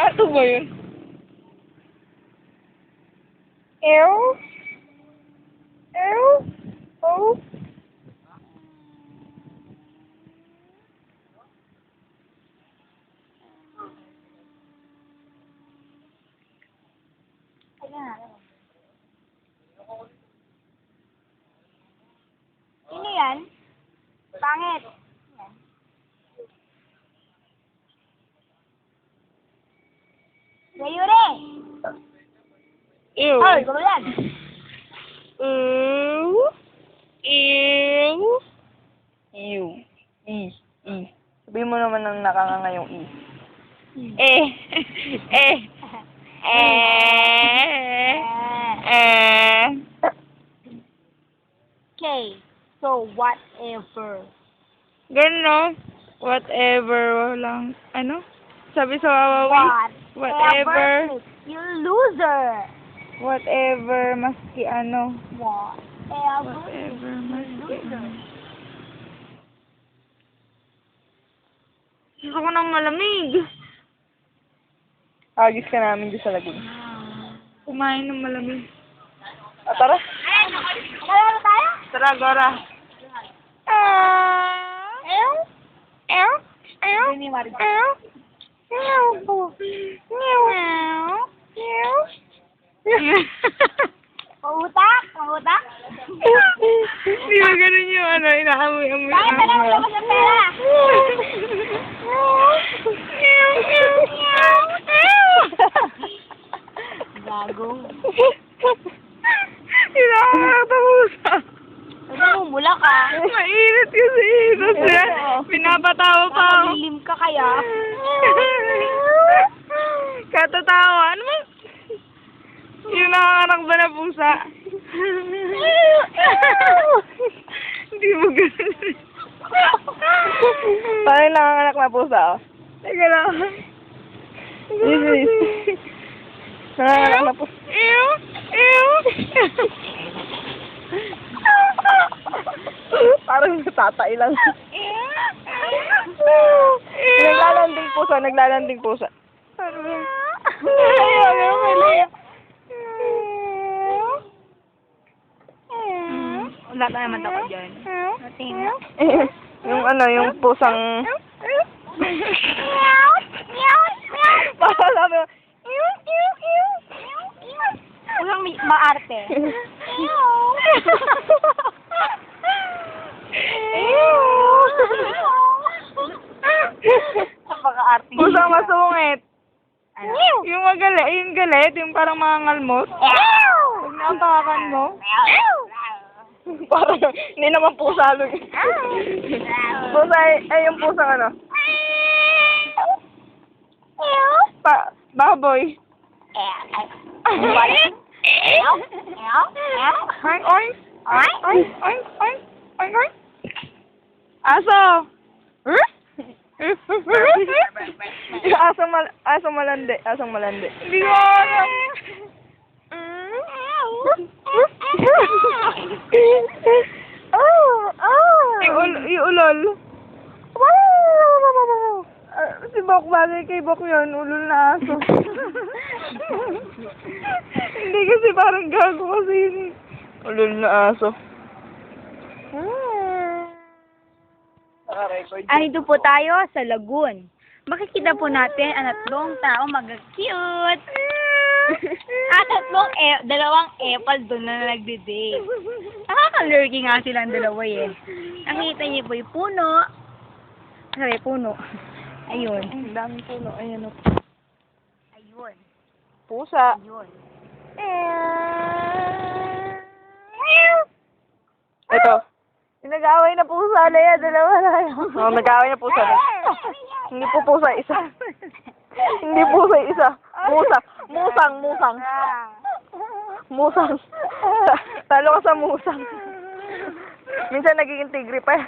Ato ba yun? Ew? Ew? Oh? Sino Ew. Ay, gumalan! Ew. Ew. Ew. E. E. Sabihin mo naman ng nakanganga yung E. Eh. Eh. Eh. Eh. Okay, so whatever. Ganun, no? Whatever lang. Ano? Sabi sa wawawi? Whatever. You loser! Whatever. Maski ano. Whatever. Whatever. Maski ano. Gusto ko ng malamig. Agis ka namin dyan sa lagoon. Kumain ng malamig. Ah, tara. Kalaro tayo? Tara, Gora. Ah. Ew. Ew. Ew. Ew. Ew. Ano, inaamoy-amoy. Bakit ka lang labas ng pera? Meow. Meow. Meow. Meow. Gago. Inakakatapusa. Ano mo, mula ka? Mainit kasi. Tapos yan, pinapatawa pa ako. Nakalilim ka kaya? Katatawa. Ano ba? Yung nakakanak ba na pusa? Parang yung nakakanak na pusa, oh. Teka lang. Yes, yes. Nakakanak na pusa. Ew! Ew! Parang natatay lang. naglalanding pusa, naglalanding pusa. Ayaw, ayaw, mali. Na naman ako dyan. Natin. yung ano, yung pusang... Meow! Meow! Meow! Parang sabi mo, Walang mi- maarte. Napaka-arte. Pusang masungit. Ano? Yung magalit, yung galit, yung parang mga ngalmot. Huwag na tawakan mo. Parang, hindi naman pusa lo. pusa, ay, ay, yung pusang ano. Pa, baboy. Oink, oink. Oink, oink, oink, oink, oink. Aso. Yung aso mal aso malandi, asong malandi. Hindi ko alam. Oh, oh. Yung, ul- yung ulol. Ah, si Bok bagay kay Bok yun, ulol na aso. Hindi kasi parang gago kasi yun. Ulol na aso. Naka-record. Andito po tayo sa lagoon. Makikita po natin ang tatlong tao mag-cute. At tatlong e dalawang apple doon na nagde-date. Nakaka-lurky nga silang dalawa eh. Nakita niyo po yung puno. Sorry, puno. Ayun. Ang daming puno. Ayan o. Ayun. Pusa. Ayun. Ito. Yung nag-away na pusa na yan. Dalawa na. Oo, oh, nag-away na pusa na. Hindi po pusa, isa. Hindi pusa, isa. Musa. Musang, musang. Musang. Talo ka sa musang. Minsan nagiging tigre pa. eh.